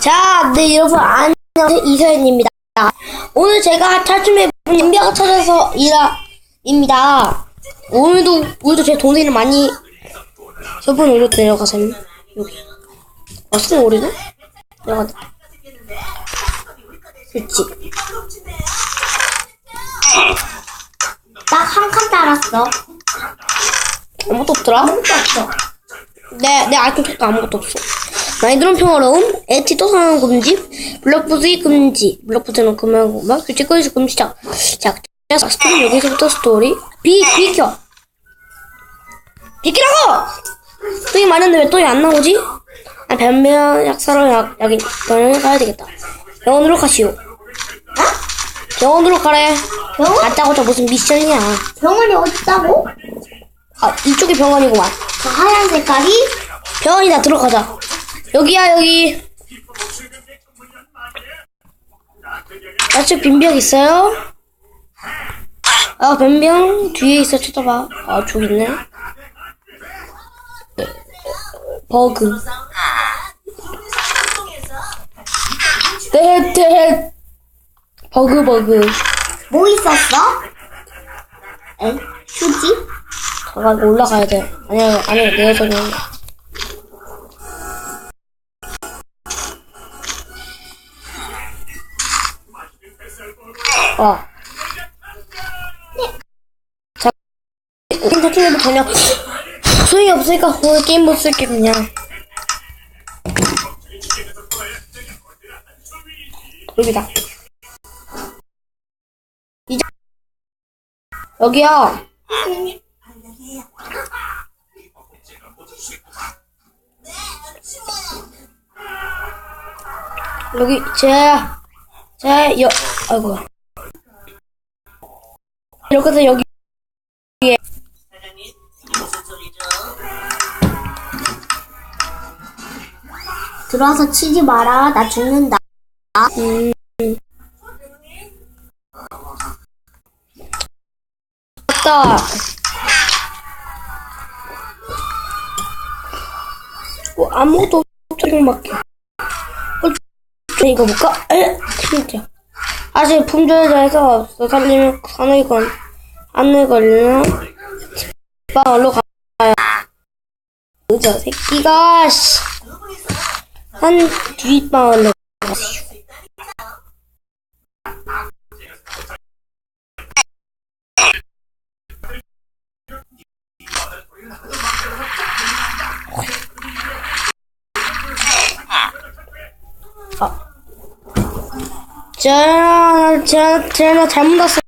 자, 네 여러분 안녕하세요 이서연입니다. 오늘 제가 탈춤의 인비아가 찾아서 이라입니다. 오늘도 오늘도 제 동생을 많이 저번 오늘 내려가세요 여기. 아, 스무 오리네? 내려간다. 그렇지. 딱한칸 따랐어. 아무것도 없더라? 아무것도 없어. 내, 내 아이템 책도 아무것도 없어. 마인드론 평화로움, 에티 또 사는 금지, 블록부스의 금지, 블록부스는 금연고만, 규칙 거리수 금지, 작, 작, 작, 스토리, 여기서부터 스토리, 비, 비켜! 비키라고! 또이 많은데 왜 또이 안 나오지? 아, 변명 약사로 약, 약이, 병원에 가야 되겠다. 병원으로 가시오. 병원으로 가래. 병원? 갔다고자 무슨 미션이야. 병원이 어딨다고? 아, 이쪽이 병원이구만. 저 하얀 색깔이? 병원이다 들어가자. 여기야 여기. 아직 빈병 있어요? 아 빈병 뒤에 있어 찾아봐. 아 저기 있네. 버그. 네, 버그 버그. 뭐 있었어? 에? 휴지? 가가 올라가야 돼. 아니야 아니야 내가 저기. 어. 자, 게임 탈출해도 그냥 소용이 없으니까 오늘 게임 못 쓸게 그냥. 여기다. 이제 여기야. 여기 제, 제, 여, 아이고. 이렇게 해서 여기, 들어와서 치지 마라. 나 죽는다. 음. 왔다. 뭐, 아무것도 없정밖에. 어, 이거 볼까? 에, 진짜. 아직 품절자에서 없어. 살리면 산의 건, 안을 걸리나? 빵으로 가요. 의자 새끼가, 씨. 한 뒷방으로 가 자, 자, 자, 잘못 왔어.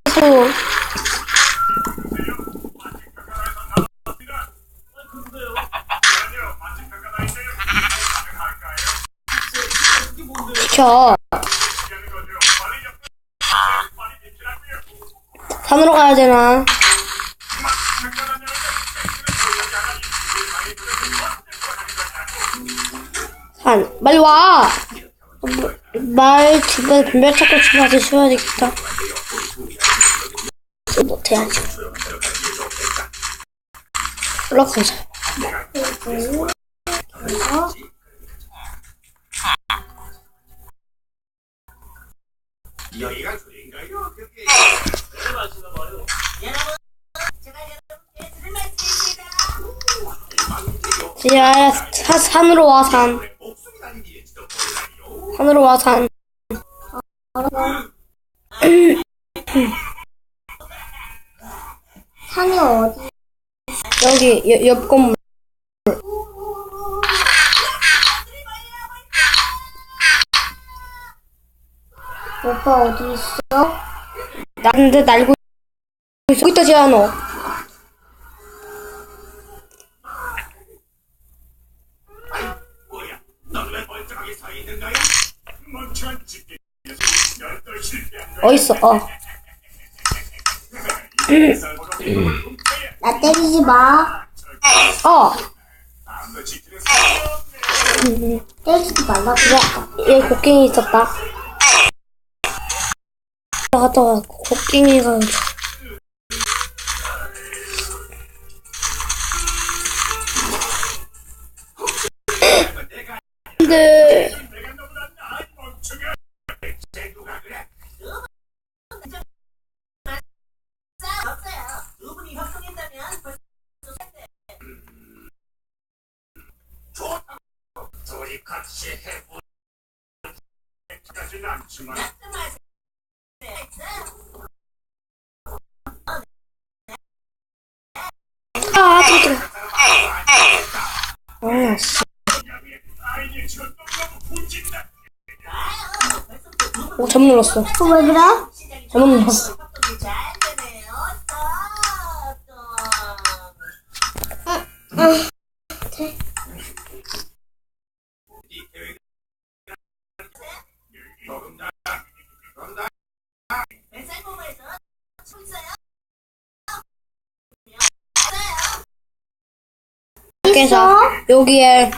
비켜. 산으로 가야 되나? 산, 빨리 와! 말 주변 분별 찾고 집에서 쉬어야 되겠다. 못해야지. 올라가자. 야, 사, 산으로 와, 산. 산으로 와, 산. 산이 어디? 여기, 여, 옆 건물. 오빠 어디 있어? 나한테 날고 있어. 여기 있다, 지아노. 어딨어, 어. 나 때리지 마. 어. 때리지 말라고. 그래, 얘 곡괭이 있었다. 갔다 와, 곡괭이가. 근데, 아, 뜨거, 뜨거. 아, 씨. 오, 잘못 눌렀어. 어, 왜 그래? 잘못 눌렀어. 그래서 여기에